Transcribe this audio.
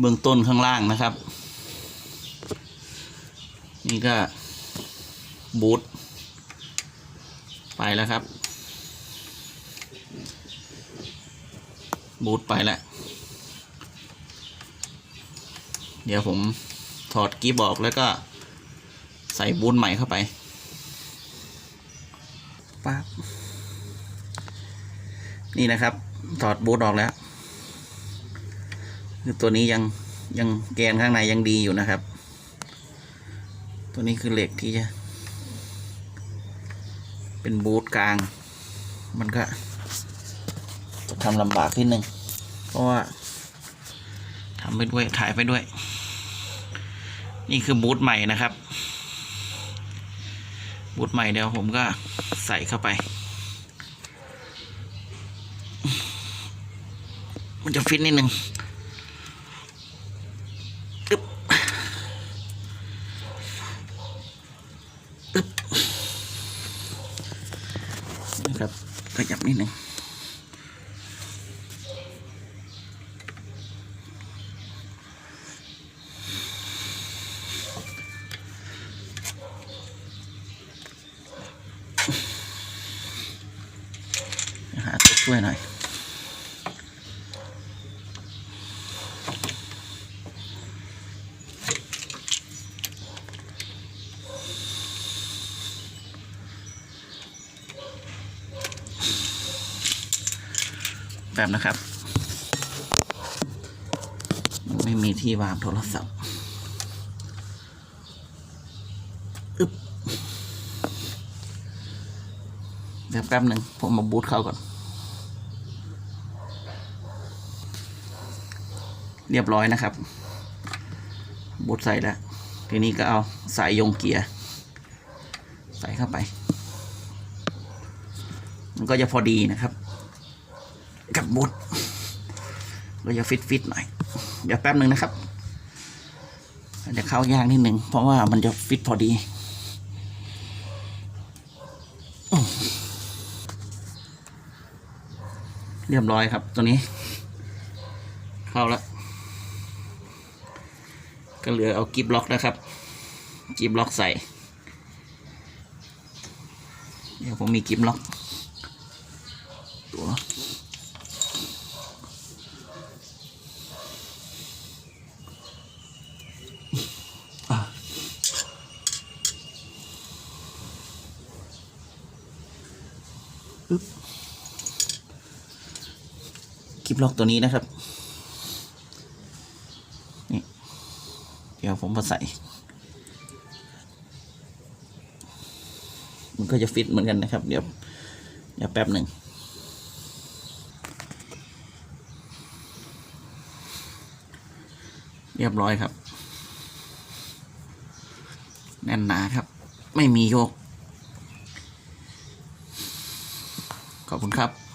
เบื้องต้นข้างล่างนะครับ นี่ก็บูทไปแล้วครับ บูทไปแล้ว เดี๋ยวผมถอดกีบออกแล้วก็ใส่บูทใหม่เข้าไปปั๊บนี่นะครับ ถอดบูทออกแล้ว คือตัวนี้ยังยังแกนข้างในยังดีอยู่นะครับ ตัวนี้คือเหล็กที่จะ เป็นบูทกลาง มันก็ทำลำบากนิดนึงเพราะว่าทำไปด้วยถ่ายไปด้วย นี่คือบูทใหม่นะครับ บูทใหม่เดี๋ยวผมก็ใส่เข้าไป มันจะฟิตนิดนึงอึ๊บอึ๊บนะครับ ขยับนิดนึงหาตัวช่วยหน่อย แบบนะครับ ไม่มีที่วางโทรศัพท์อึบเดี๋ยวแป๊บหนึ่งผมมาบูทเข้าก่อน เรียบร้อยนะครับ บูทใส่แล้ว ทีนี้ก็เอาสายยงเกียร์ ใส่เข้าไป มันก็จะพอดีนะครับ กับบูทก็จะฟิตฟิตๆหน่อย เดี๋ยวแป๊บหนึ่งนะครับอาจจะเข้ายากนิดหนึ่งเพราะว่ามันจะฟิตพอดีเรียบร้อยครับ ตัวนี้ เข้าแล้ว ก็เหลือเอากิบล็อกนะครับ กิบล็อกใส่ เดี๋ยวผมมีกิบล็อก อึ๊บกิบล็อกตัวนี้นะครับ นี่เดี๋ยวผมมาใส่ มันก็จะฟิตเหมือนกันนะครับ เดี๋ยว เดี๋ยวแป๊บหนึ่งเรียบร้อยครับ แน่นหนาครับ ไม่มีโยก ขอบคุณครับ